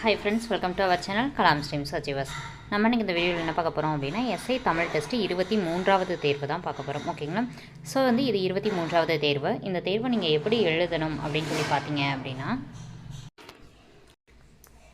Hi friends welcome to our channel Kalam stream சச்சிவாஸ் நம்ம இன்றைக்கி இந்த வீடியோவில் என்ன பார்க்க போகிறோம் அப்படின்னா எஸ்ஐ தமிழ் டெஸ்ட்டு இருபத்தி மூன்றாவது தேர்வு தான் பார்க்க போகிறோம் ஓகேங்களா ஸோ வந்து இது இருபத்தி மூன்றாவது தேர்வு. இந்த தேர்வை நீங்கள் எப்படி எழுதணும் அப்படின்னு சொல்லி பார்த்தீங்க அப்படின்னா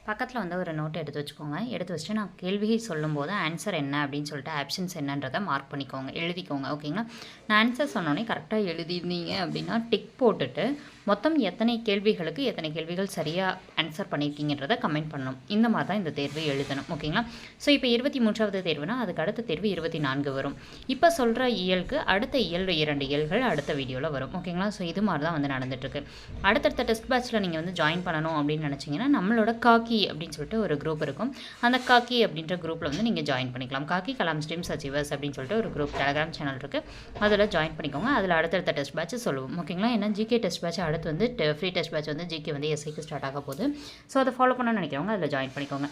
பக்கத்தில் வந்து ஒரு நோட் எடுத்து வச்சுக்கோங்க. எடுத்து வச்சுட்டு நான் கேள்வியை சொல்லும்போது ஆன்சர் என்ன அப்படின்னு சொல்லிட்டு ஆப்ஷன்ஸ் என்னன்றதை மார்க் பண்ணிக்கோங்க. எழுதிக்கோங்க. ஓகேங்களா நான் ஆன்சர் சொன்னோன்னே கரெக்டாக எழுதிருந்தீங்க அப்படின்னா டிக் போட்டுட்டு மொத்தம் எத்தனை கேள்விகளுக்கு எத்தனை கேள்விகள் சரியாக ஆன்சர் பண்ணியிருக்கீங்கன்றதை கமெண்ட் பண்ணணும். இந்த மாதிரி தான் இந்த தேர்வு எழுதணும். ஓகேங்களா ஸோ இப்போ இருபத்தி மூன்றாவது தேர்வுனா அதுக்கு அடுத்த தேர்வு இருபத்தி நான்கு வரும். இப்போ சொல்கிற இயலுக்கு அடுத்த இயல் இரண்டு இயல்கள் அடுத்த வீடியோவில் வரும். ஓகேங்களா ஸோ இது மாதிரி தான் வந்து நடந்துட்டுருக்கு. அடுத்தடுத்த டெஸ்ட் பேட்சில் நீங்கள் வந்து ஜாயின் பண்ணணும் அப்படின்னு நினச்சிங்கன்னா நம்மளோட காக்கி அப்படின்னு சொல்லிட்டு ஒரு குரூப் இருக்கும். அந்த காக்கி அப்படின்ற குரூப்பில் வந்து நீங்கள் ஜாயின் பண்ணிக்கலாம். காக்கி கலாம் ஸ்ட்ரீம்ஸ் அச்சீவர்ஸ் அப்படின்னு சொல்லிட்டு ஒரு குரூப் டெலகிராம் சேனல் இருக்குது அதில் ஜாயின் பண்ணிக்கோங்க. அதில் அடுத்தடுத்த டெஸ்ட் பேட்ச் சொல்லுவோம். ஓகேங்களா ஏன்னா ஜிகே டெஸ்ட் பேட்ச் அடுத்து வந்து ஃப்ரீ டெஸ்ட் பேட்ச் வந்து ஜிகே வந்து எஸ்ஐக்கு ஸ்டார்ட் ஆக போகுது. ஸோ அதை ஃபாலோ பண்ணணும்னு நினைக்கிறவங்க அதில் ஜாயின் பண்ணிக்கோங்க.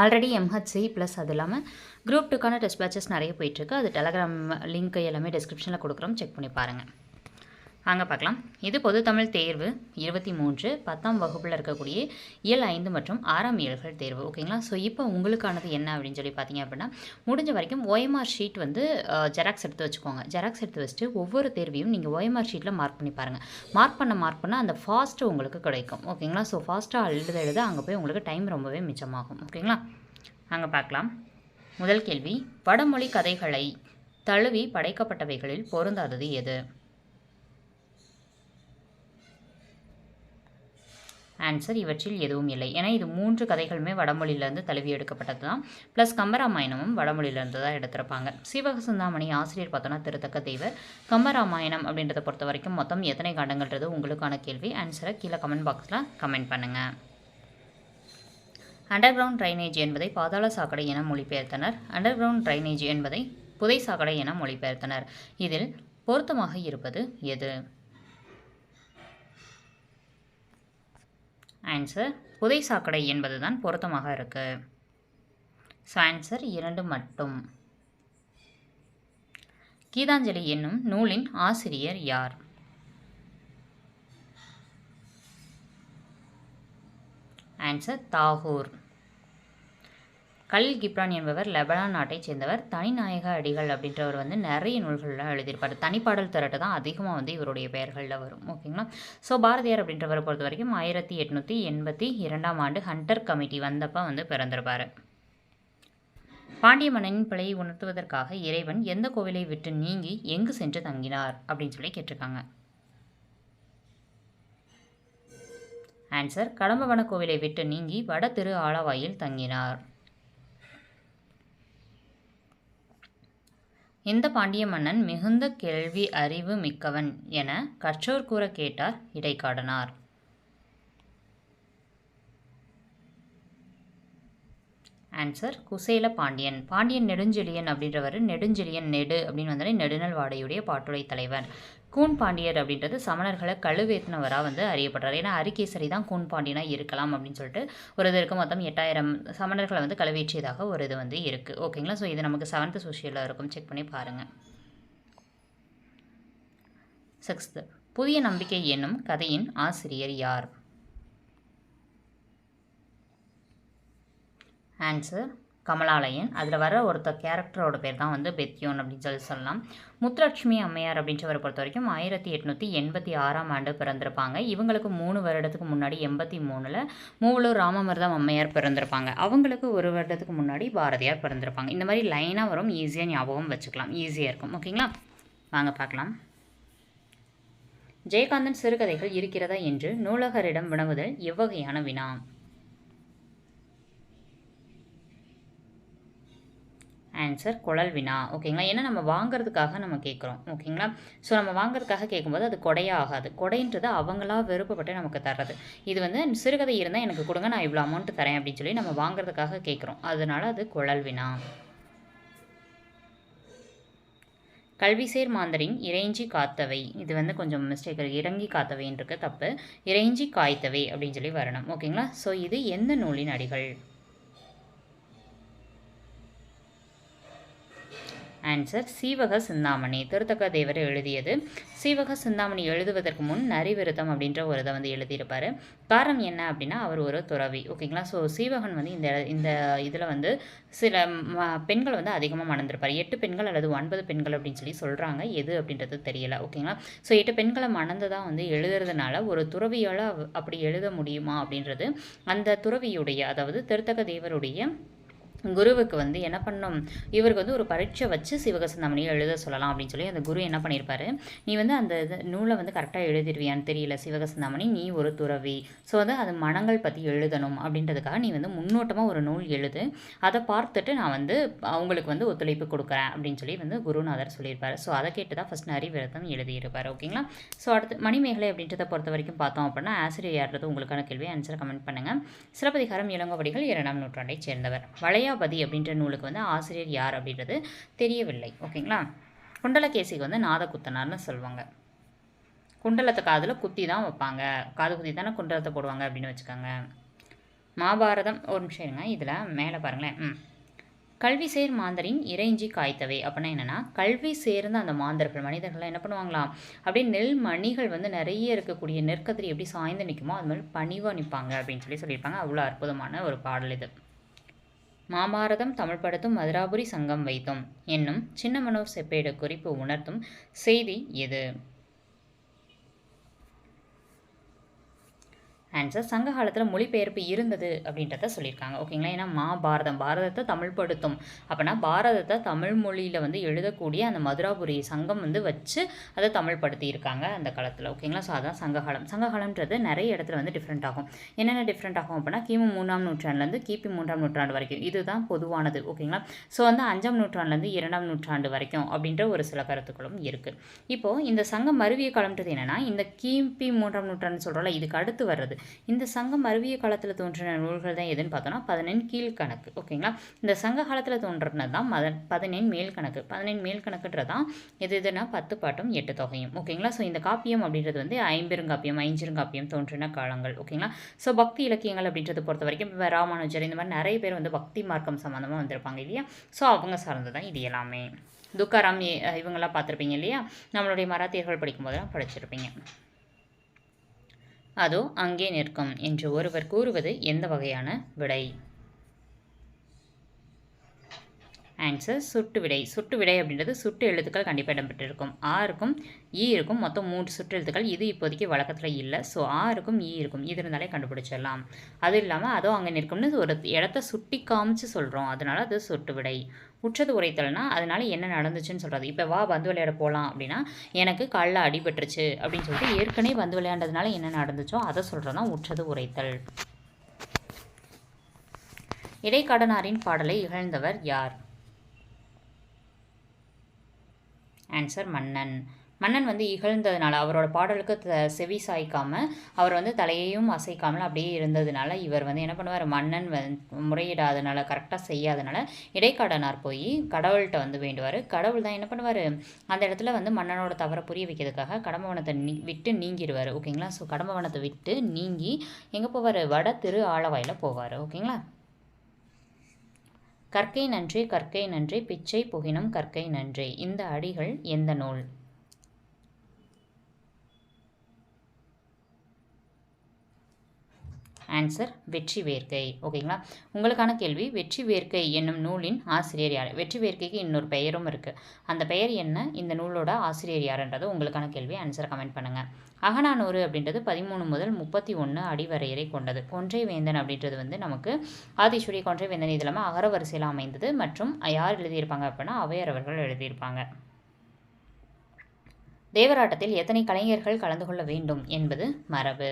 ஆல்ரெடி எம்ஹெச்சி ப்ளஸ் அது இல்லாமல் குரூப் டூக்கான டெஸ்ட் பேட்சஸ் நிறைய போயிட்டுருக்கு அது டெலகிராம் லிங்க் எல்லாமே டிஸ்கிரிப்ஷனில் கொடுக்குறோம். செக் பண்ணி பாருங்கள் வாங்க பார்க்கலாம். இது பொது தமிழ் தேர்வு இருபத்தி மூன்று பத்தாம் வகுப்பில் இருக்கக்கூடிய இயல் ஐந்து மற்றும் ஆறாம் இயல்கள் தேர்வு. ஓகேங்களா? ஸோ இப்போ உங்களுக்கானது என்ன அப்படின்னு சொல்லி பார்த்தீங்க அப்படின்னா முடிஞ்ச வரைக்கும் ஓஎம்ஆர் ஷீட் வந்து ஜெராக்ஸ் எடுத்து வச்சுக்கோங்க. ஜெராக்ஸ் எடுத்து வச்சுட்டு ஒவ்வொரு தேர்வையும் நீங்கள் ஓஎம்ஆர் ஷீட்டில் மார்க் பண்ணி பாருங்கள் மார்க் பண்ண மார்க் பண்ண அந்த ஃபாஸ்ட்டு உங்களுக்கு கிடைக்கும். ஓகேங்களா? ஸோ ஃபாஸ்ட்டாக எழுத எழுத அங்கே போய் உங்களுக்கு டைம் ரொம்பவே மிச்சமாகும். ஓகேங்களா? அங்கே பார்க்கலாம். முதல் கேள்வி வடமொழி கதைகளை தழுவி படைக்கப்பட்டவைகளில் பொருந்தாதது எது? ஆன்சர் இவற்றில் எதுவும் இல்லை. ஏன்னா இது மூன்று கதைகளுமே வடமொழியிலேருந்து தழுவி எடுக்கப்பட்டது தான் ப்ளஸ் கம்பராமாயணமும் வடமொழியிலேருந்து தான் எடுத்திருப்பாங்க. சிவகசிந்தாமணி ஆசிரியர் பார்த்தோன்னா திருத்தக்க தேவர். கம்பராமாயணம் அப்படின்றத பொறுத்த வரைக்கும் மொத்தம் எத்தனை காண்டங்கள்ன்றது உங்களுக்கான கேள்வி. ஆன்சரை கீழே கமெண்ட் பாக்ஸில் கமெண்ட் பண்ணுங்கள் அண்டர் கிரவுண்ட் ட்ரைனேஜ் என்பதை பாதாள சாக்கடை என மொழிபெயர்த்தனர். அண்டர் கிரவுண்ட் ட்ரைனேஜ் என்பதை புதை சாக்கடை என மொழிபெயர்த்தனர். இதில் பொருத்தமாக இருப்பது எது? ஆன்சர் புதை சாக்கடை என்பது தான் பொருத்தமாக இருக்குது ஸோ ஆன்சர் இரண்டு மட்டும். கீதாஞ்சலி என்னும் நூலின் ஆசிரியர் யார்? ஆன்சர் தாகூர். கலில் கிப்ரான் என்பவர் லெபனான் நாட்டைச் சேர்ந்தவர். தனிநாயக அடிகள் அப்படின்றவர் வந்து நிறைய நூல்கள்லாம் எழுதியிருப்பார். தனிப்பாடல் திரட்டு தான் அதிகமாக வந்து இவருடைய பெயர்களில் வரும். ஓகேங்களா? ஸோ பாரதியார் அப்படின்றவரை பொறுத்த வரைக்கும் ஆயிரத்தி எட்நூற்றி எண்பத்தி இரண்டாம் ஆண்டு ஹண்டர் கமிட்டி வந்தப்போ வந்து பிறந்திருப்பார். பாண்டிய மன்னனின் பிழையை உணர்த்துவதற்காக இறைவன் எந்த கோவிலை விட்டு நீங்கி எங்கு சென்று தங்கினார் அப்படின்னு சொல்லி கேட்டிருக்காங்க. ஆன்சர் கடம்பவன கோவிலை விட்டு நீங்கி வட திரு ஆலவாயில் தங்கினார். இந்த பாண்டிய மன்னன் மிகுந்த கேள்வி அறிவு மிக்கவன் என கற்றோர் கூற கேட்டார் இடைக்காடனார். ஆன்சர் குசேல பாண்டியன். பாண்டியன் நெடுஞ்செழியன் அப்படின்றவர் நெடுஞ்செழியன் நெடு அப்படின்னு வந்தாலே நெடுநல் வாடையுடைய பாட்டுடை தலைவர். கூன் பாண்டியர் அப்படின்றது சமணர்களை கழுவேத்தினவராக வந்து அறியப்படுறார். ஏன்னா அரிகேசரி தான் கூன் பாண்டியனாக இருக்கலாம் அப்படின்னு சொல்லிட்டு ஒரு இது இருக்குது மொத்தம் எட்டாயிரம் சமணர்களை வந்து கழுவேற்றியதாக ஒரு இது வந்து இருக்குது ஓகேங்களா ஸோ இது நமக்கு செவன்த்து சோஷியலில் இருக்கும். செக் பண்ணி பாருங்கள் சிக்ஸ்த்து புதிய நம்பிக்கை என்னும் கதையின் ஆசிரியர் யார்? ஆன்சர் கமலாலயன். அதில் வர ஒருத்த கேரக்டரோட பேர் தான் வந்து பெத்தியோன் அப்படின்னு சொல்லி சொல்லலாம். முத்துலட்சுமி அம்மையார் அப்படின்றவரை பொறுத்த வரைக்கும் ஆயிரத்தி எட்நூற்றி எண்பத்தி ஆறாம் ஆண்டு பிறந்திருப்பாங்க. இவங்களுக்கு மூணு வருடத்துக்கு முன்னாடி எண்பத்தி மூணில் மூவலூர் ராமமிர்தம் அம்மையார் பிறந்திருப்பாங்க. அவங்களுக்கு ஒரு வருடத்துக்கு முன்னாடி பாரதியார் பிறந்திருப்பாங்க. இந்த மாதிரி லைனாக வரும் ஈஸியாக ஞாபகம் வச்சுக்கலாம். ஈஸியாக இருக்கும். ஓகேங்களா வாங்க பார்க்கலாம். ஜெயகாந்தன் சிறுகதைகள் இருக்கிறதா என்று நூலகரிடம் வினவுதல் எவ்வகையான வினா? ஆன்சர் குழல் வினா. ஓகேங்களா ஏன்னா நம்ம வாங்குறதுக்காக நம்ம கேட்குறோம் ஓகேங்களா ஸோ நம்ம வாங்குறதுக்காக கேட்கும்போது அது கொடையாக ஆகாது கொடைன்றது அவங்களா விருப்பப்பட்டு நமக்கு தர்றது. இது வந்து சிறுகதை இருந்தால் எனக்கு கொடுங்க நான் இவ்வளோ அமௌண்ட் தரேன் அப்படின்னு சொல்லி நம்ம வாங்குறதுக்காக கேட்குறோம் அதனால அது குழல் வினா. கல்விசேர் மாந்தரின் இறைஞ்சி காத்தவை. இது வந்து கொஞ்சம் மிஸ்டேக் இறங்கி காத்தவைன்றது தப்பு. இறைஞ்சி காய்த்தவை அப்படின்னு சொல்லி வரணும். ஓகேங்களா ஸோ இது எந்த நூலின் அடிகள்? ஆன்சர் சீவக சிந்தாமணி. திருத்தக்க தேவர் எழுதியது. சீவக சிந்தாமணி எழுதுவதற்கு முன் நரிவிருத்தம் அப்படின்ற ஒரு இதை வந்து எழுதியிருப்பார். காரணம் என்ன அப்படின்னா அவர் ஒரு துறவி. ஓகேங்களா ஸோ சீவகன் வந்து இந்த இந்த இதில் வந்து சில ம பெண்கள் வந்து அதிகமாக மணந்திருப்பார். எட்டு பெண்கள் அல்லது ஒன்பது பெண்கள் அப்படின்னு சொல்லி சொல்கிறாங்க எது அப்படின்றது தெரியல. ஓகேங்களா ஸோ எட்டு பெண்களை மணந்து தான் வந்து எழுதுறதுனால ஒரு துறவியால் அப்படி எழுத முடியுமா அப்படின்றது அந்த துறவியுடைய அதாவது திருத்தக தேவருடைய குருவுக்கு வந்து என்ன பண்ணும்? இவருக்கு வந்து ஒரு பரீட்சை வச்சு சிவகசந்தாமணியை எழுத சொல்லலாம் அப்படின்னு சொல்லி அந்த குரு என்ன பண்ணியிருப்பாரு நீ வந்து அந்த இது நூலை வந்து கரெக்டாக எழுதிடுவியான்னு தெரியல சிவகசந்தாமணி நீ ஒரு துறவி. ஸோ வந்து அது மனங்கள் பற்றி எழுதணும் அப்படின்றதுக்காக நீ வந்து முன்னோட்டமாக ஒரு நூல் எழுது. அதை பார்த்துட்டு நான் வந்து அவங்களுக்கு வந்து ஒத்துழைப்பு கொடுக்குறேன் அப்படின்னு சொல்லி வந்து குருநாதர் சொல்லியிருப்பார். ஸோ அதை கேட்டு தான் ஃபஸ்ட் நரிவிரதம் எழுதியிருப்பார் ஓகேங்களா ஸோ அடுத்து மணிமேகலை அப்படின்றத பொறுத்த வரைக்கும் பார்த்தோம் அப்படின்னா ஆசிரியர் யார்றது உங்களுக்கான கேள்வியை ஆன்சரை கமெண்ட் பண்ணுங்கள் சிலப்பதிகாரம் இளங்கோவடிகள் இரண்டாம் நூற்றாண்டைச் சேர்ந்தவர். வளைய மாயாபதி அப்படின்ற நூலுக்கு வந்து ஆசிரியர் யார் அப்படின்றது தெரியவில்லை. ஓகேங்களா? குண்டலகேசிக்கு வந்து நாதகுத்தனார்னு சொல்லுவாங்க குண்டலத்தை காதில் குத்தி தான் வைப்பாங்க. காது குத்தி தானே குண்டலத்தை போடுவாங்க அப்படின்னு வச்சுக்கோங்க. மகாபாரதம் ஒரு நிமிஷம் இருங்க. இதில் மேலே பாருங்களேன். ம். கல்வி சேர் மாந்தரின் இறைஞ்சி காய்த்தவை அப்படின்னா என்னென்னா கல்வி சேர்ந்த அந்த மாந்தர்கள் மனிதர்கள் என்ன பண்ணுவாங்களாம் அப்படியே நெல் மணிகள் வந்து நிறைய இருக்கக்கூடிய நெற்கதிரி எப்படி சாய்ந்து நிற்குமோ அது மாதிரி பணிவாக நிற்பாங்க அப்படின்னு சொல்லி சொல்லியிருப்பாங்க. அவ்வளோ அற்புதமான ஒரு பாடல் இது. மாபாரதம் தமிழ்படுத்தும் மதுராபுரி சங்கம் வைத்தோம். என்னும் சின்ன மனோர் செப்பேடு குறிப்பு உணர்த்தும் செய்தி எது ஆன்சர் சங்க காலத்தில் மொழிபெயர்ப்பு இருந்தது அப்படின்றத சொல்லியிருக்காங்க. ஓகேங்களா ஏன்னா மகாபாரதம் பாரதத்தை தமிழ்படுத்தும். அப்படின்னா பாரதத்தை தமிழ் மொழியில் வந்து எழுதக்கூடிய அந்த மதுராபுரி சங்கம் வந்து வச்சு அதை தமிழ்படுத்தியிருக்காங்க அந்த காலத்தில். ஓகேங்களா ஸோ அதான் சங்ககாலம். சங்ககாலம்ன்றது நிறைய இடத்துல வந்து டிஃப்ரெண்ட் ஆகும். என்னென்ன டிஃப்ரெண்ட் ஆகும் அப்படின்னா கிமு மூணாம் நூற்றாண்டுலேருந்து கிபி மூன்றாம் நூற்றாண்டு வரைக்கும். இதுதான் பொதுவானது. ஓகேங்களா ஸோ வந்து அஞ்சாம் நூற்றாண்டுலேருந்து இரண்டாம் நூற்றாண்டு வரைக்கும் அப்படின்ற ஒரு சில கருத்துக்களும் இருக்குது இப்போது இந்த சங்கம் மருவிய காலம்ன்றது என்னென்னா இந்த கிபி மூன்றாம் நூற்றாண்டு சொல்கிறோம்ல இதுக்கு அடுத்து வர்றது. இந்த சங்கம் அறிவிய காலத்தில் தோன்றின நூல்கள் தான் எதுன்னு பார்த்தோன்னா பதினெண் கீழ்கணக்கு ஓகேங்களா? இந்த சங்க காலத்தில் தோன்றினது தான் மத பதினெண் மேல் கணக்கு. பதினெண் மேல் கணக்குன்றது தான் எது எதுனா பத்து பாட்டும் எட்டு தொகையும். ஓகேங்களா? ஸோ இந்த காப்பியம் அப்படின்றது வந்து ஐம்பெருங்காப்பியம் ஐஞ்சிருங்காப்பியம் தோன்றின காலங்கள். ஓகேங்களா? ஸோ பக்தி இலக்கியங்கள் அப்படின்றத பொறுத்த வரைக்கும் இப்போ ராமானுஜர் இந்த மாதிரி நிறைய பேர் வந்து பக்தி மார்க்கம் சம்மந்தமாக வந்திருப்பாங்க இல்லையா? ஸோ அவங்க சார்ந்து தான் இது எல்லாமே. துக்காராம் இவங்கெல்லாம் பார்த்துருப்பீங்க இல்லையா? நம்மளுடைய மராத்தியர்கள் படிக்கும்போதெல்லாம் படிச்சிருப்பீங்க. அதோ அங்கே நிற்கும் என்று ஒருவர் கூறுவது எந்த வகையான விடை? ஆன்சர் சுட்டு விடை. சுட்டு விடை அப்படின்றது சுட்டு எழுத்துக்கள் கண்டிப்பாக இடம்பெற்றிருக்கும். ஆ இருக்கும் ஈ இருக்கும். மொத்தம் மூன்று சுட்டு எழுத்துக்கள். இது இப்போதைக்கு வழக்கத்தில் இல்லை. ஸோ ஆ இருக்கும் ஈ இருக்கும். இது இருந்தாலே கண்டுபிடிச்சிடலாம். அது இல்லாமல் அதோ அங்கே நிற்கும்னு ஒரு இடத்த சுட்டி காமிச்சு சொல்கிறோம் அதனால் அது சுட்டு விடை. உற்றது உரைத்தல்னா அதனால் என்ன நடந்துச்சுன்னு சொல்கிறது இப்போ வா பந்து விளையாட போகலாம் அப்படின்னா எனக்கு காலில் அடிபட்டுருச்சு அப்படின்னு சொல்லிட்டு ஏற்கனவே பந்து விளையாண்டதுனால என்ன நடந்துச்சோ அதை சொல்கிறது தான் உற்றது உரைத்தல். இடைக்கடனாரின் பாடலை இகழ்ந்தவர் யார்? ஆன்சர் மன்னன். மன்னன் வந்து இகழ்ந்ததுனால அவரோட பாடலுக்கு த செவி சாய்க்காமல் அவர் வந்து தலையையும் அசைக்காமல் அப்படியே இருந்ததுனால இவர் வந்து என்ன பண்ணுவார்? மன்னன் முறையிடாதனால கரெக்டாக செய்யாதனால இடைக்காடனார் போய் கடவுள்கிட்ட வந்து வேண்டுவார். கடவுள் தான் என்ன பண்ணுவார்? அந்த இடத்துல வந்து மன்னனோட தவறை புரிய வைக்கிறதுக்காக கடம்பவனத்தை நீ விட்டு நீங்கிடுவார் ஓகேங்களா? ஸோ கடம்பவனத்தை விட்டு நீங்கி எங்கே போவார்? வட திரு ஆலவாயில் போவார். ஓகேங்களா? கற்கை நன்றி கற்கை நன்றி பிச்சை புகினும் கற்கை நன்றி. இந்த அடிகள் எந்த நூல்? ஆன்சர் வெற்றி வேர்க்கை. ஓகேங்களா உங்களுக்கான கேள்வி வெற்றி வேர்க்கை என்னும் நூலின் ஆசிரியர் யார்? வெற்றி வேர்க்கைக்கு இன்னொரு பெயரும் இருக்குது அந்த பெயர் என்ன? இந்த நூலோட ஆசிரியர் யாருன்றது உங்களுக்கான கேள்வி. ஆன்சர் கமெண்ட் பண்ணுங்கள் அகநானூறு அப்படின்றது பதிமூணு முதல் முப்பத்தி ஒன்று அடிவரையறை கொண்டது. கொன்றை வேந்தன் அப்படின்றது வந்து நமக்கு ஆதிஸ்வரி கொன்றை வேந்தன் இது இல்லாமல் அகர வரிசையில் அமைந்தது மற்றும் யார் எழுதியிருப்பாங்க அப்படின்னா அவையர் அவர்கள் எழுதியிருப்பாங்க. தேவராட்டத்தில் எத்தனை கலைஞர்கள் கலந்து கொள்ள வேண்டும் என்பது மரபு.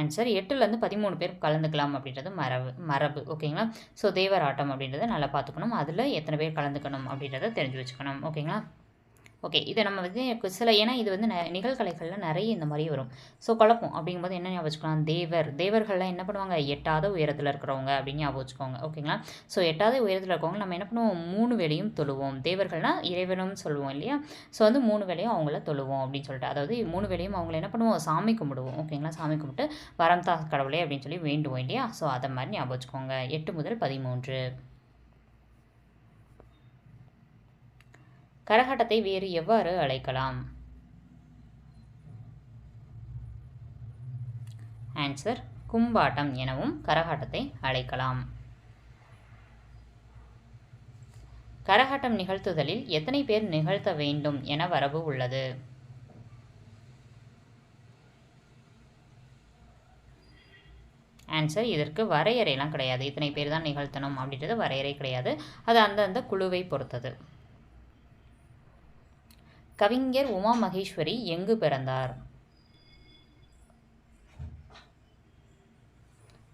ஆன்சர் எட்டுலேருந்து பதிமூணு பேர் கலந்துக்கலாம் அப்படின்றது மரபு மரபு ஓகேங்களா ஸோ தேவர் ஆட்டம் அப்படின்றத நல்லா பார்த்துக்கணும். அதில் எத்தனை பேர் கலந்துக்கணும் அப்படின்றத தெரிஞ்சு வச்சுக்கணும். ஓகேங்களா ஓகே இதை நம்ம வந்து சில ஏன்னா இது வந்து ந- நிகழ்கலைகளில் நிறைய இந்த மாதிரி வரும். ஸோ குழப்பம் அப்படிங்கும்போது என்ன ஞாபகம் வச்சுக்கலாம்? தேவர். தேவர்கள்லாம் என்ன பண்ணுவாங்க? எட்டாத உயரத்தில் இருக்கிறவங்க அப்படின்னு ஞாபகம் வச்சுக்கோங்க. ஓகேங்களா ஸோ எட்டாவது உயரத்தில் இருக்கவங்க நம்ம என்ன பண்ணுவோம்? மூணு வேலையும் தொழுவோம். தேவர்கள்னா இறைவனும் சொல்லுவோம் இல்லையா? ஸோ வந்து மூணு வேலையும் அவங்கள தொழுவோம் அப்படின்னு சொல்லிட்டு. அதாவது மூணு வேலையும் அவங்கள என்ன பண்ணுவோம்? சாமி கும்பிடுவோம். ஓகேங்களா சாமி கும்பிட்டு வரம் தா கடவுளே அப்படின்னு சொல்லி வேண்டுவோம் இல்லையா? ஸோ அதை மாதிரி ஞாபகம் வச்சுக்கோங்க. எட்டு முதல் பதிமூன்று. கரகாட்டத்தை வேறு எவ்வாறு அழைக்கலாம்? ஆன்சர் கும்பாட்டம் எனவும் கரகாட்டத்தை அழைக்கலாம். கரகாட்டம் நிகழ்த்துதலில் எத்தனை பேர் நிகழ்த்த வேண்டும் என வரவு உள்ளது? ஆன்சர் இதற்கு வரையறையெல்லாம் கிடையாது. இத்தனை பேர் தான் நிகழ்த்தணும் அப்படின்றது வரையறை கிடையாது. அது அந்தந்த குழுவை பொறுத்தது. கவிஞர் உமா மகேஸ்வரி எங்கு பிறந்தார்?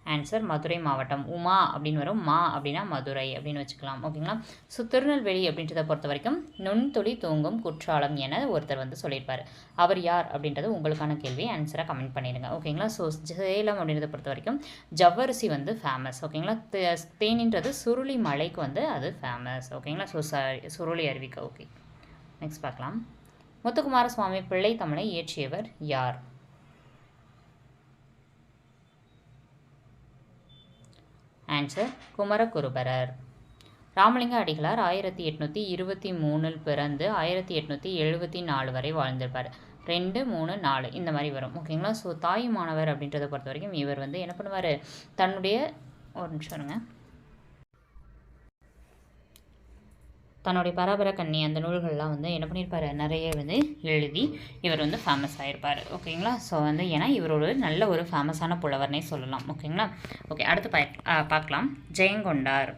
ஆன்சர் மதுரை மாவட்டம். உமா அப்படின்னு வரும். மா அப்படின்னா மதுரை அப்படின்னு வச்சுக்கலாம். ஓகேங்களா ஸோ திருநெல்வேலி அப்படின்றத பொறுத்த வரைக்கும் நுண்துளி தூங்கும் குற்றாலம் என ஒருத்தர் வந்து சொல்லியிருப்பார். அவர் யார் அப்படின்றது உங்களுக்கான கேள்வி. ஆன்சராக கமெண்ட் பண்ணிடுங்க. ஓகேங்களா ஸோ சேலம் அப்படின்றத பொறுத்த வரைக்கும் ஜவ்வரிசி வந்து ஃபேமஸ் ஓகேங்களா தே- தேனின்றது சுருளி மலைக்கு வந்து அது ஃபேமஸ் ஓகேங்களா ஸோ சுருளி அருவிக்கு ஓகே நெக்ஸ்ட் பார்க்கலாம். முத்துக்குமார சுவாமி பிள்ளை தமிழை இயற்றியவர் யார்? ஆன்சர் குமரகுருபரர். ராமலிங்க அடிகளார் ஆயிரத்தி எட்நூற்றி இருபத்தி மூணில் பிறந்து ஆயிரத்தி எட்நூற்றி எழுபத்தி நாலு வரை வாழ்ந்திருப்பார். ரெண்டு மூணு நாலு இந்த மாதிரி வரும். ஓகேங்களா? ஸோ தாய் மாணவர் அப்படின்றத பொறுத்த வரைக்கும் இவர் வந்து என்ன பண்ணுவார்? தன்னுடைய ஒரு நிமிஷம் இருங்க தன்னுடைய பராபர கண்ணி அந்த நூல்கள்லாம் வந்து என்ன பண்ணியிருப்பாரு? நிறைய வந்து எழுதி இவர் வந்து ஃபேமஸ் ஆகிருப்பார் ஓகேங்களா? ஸோ வந்து ஏன்னா இவர் ஒரு நல்ல ஒரு ஃபேமஸான புலவர்னே சொல்லலாம். ஓகேங்களா? ஓகே அடுத்து பா பார்க்கலாம். ஜெயங்கொண்டார்.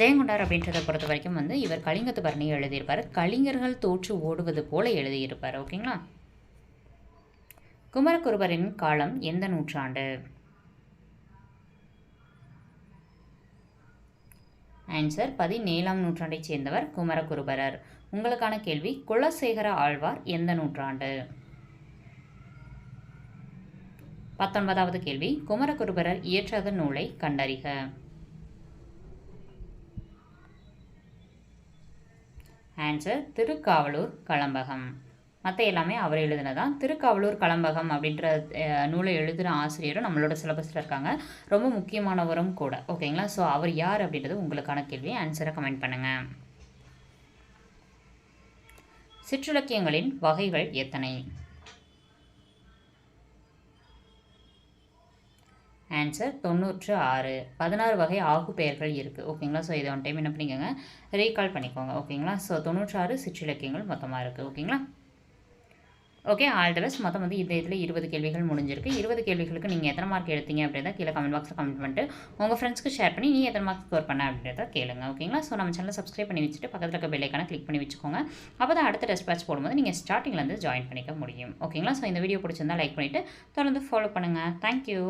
ஜெயங்கொண்டார் அப்படின்றத பொறுத்த வரைக்கும் வந்து இவர் கலிங்கத்து பரணியை எழுதியிருப்பார். கலிங்கர்கள் தோற்று ஓடுவது போல எழுதியிருப்பார். ஓகேங்களா? குமரகுருபரின் காலம் எந்த நூற்றாண்டு? ஆன்சர் பதினேழாம் நூற்றாண்டைச் சேர்ந்தவர் குமரகுருபரர். உங்களுக்கான கேள்வி குலசேகர ஆழ்வார் எந்த நூற்றாண்டு? பத்தொன்பதாவது கேள்வி குமரகுருபரர் இயற்றாத நூலை கண்டறிக. ஆன்சர் திருக்காவலூர் களம்பகம் மற்ற எல்லாமே அவர் எழுதினதான் திருக்காவலூர் கலம்பகம் அப்படின்ற நூலை எழுதுகிற ஆசிரியரும் நம்மளோட சிலபஸில் இருக்காங்க. ரொம்ப முக்கியமானவரும் கூட. ஓகேங்களா? ஸோ அவர் யார் அப்படின்றது உங்களுக்கான கேள்வி ஆன்சரை கமெண்ட் பண்ணுங்கள் சிற்றிலக்கியங்களின் வகைகள் எத்தனை? ஆன்சர் தொண்ணூற்று ஆறு. பதினாறு வகை ஆகு பெயர்கள் இருக்குது ஓகேங்களா? ஸோ இதை ஒன் டைம் என்ன பண்ணிக்கோங்க? ரீகால் பண்ணிக்கோங்க. ஓகேங்களா? ஸோ தொண்ணூற்றாறு சிற்றிலக்கியங்கள் மொத்தமாக இருக்குது ஓகேங்களா? ஓகே ஆல் த பெஸ்ட் மொத்தம் வந்து இந்த இதில் இருபது கேள்விகள் முடிஞ்சிருக்கு. இருபது கேள்விகளுக்கு நீங்கள் எத்தனை மார்க் எடுத்தீங்க அப்படின்றத கீழே கமெண்ட் பாக்ஸில் கமெண்ட் பண்ணிட்டு உங்கள் ஃப்ரெண்ட்ஸ்க்கு ஷேர் பண்ணி நீ எத்தனை மார்க் ஸ்கோர் பண்ண அப்படின்றத கேளுங்க. ஓகேங்களா ஸோ நம்ம சேனலை சப்ஸ்கிரைப் பண்ணி வச்சுட்டு பக்கத்தில் இருக்க பெல்லைக்கான கிளிக் பண்ணி வச்சுக்கோங்க. அப்போ தான் அடுத்த டெஸ்ட் போடும்போது நீங்கள் ஸ்டார்டிங்லேருந்து ஜாயின் பண்ணிக்க முடியும். ஓகேங்களா ஸோ இந்த வீடியோ பிடிச்சிருந்தா லைக் பண்ணிவிட்டு தொடர்ந்து ஃபாலோ பண்ணுங்கள் தேங்க்யூ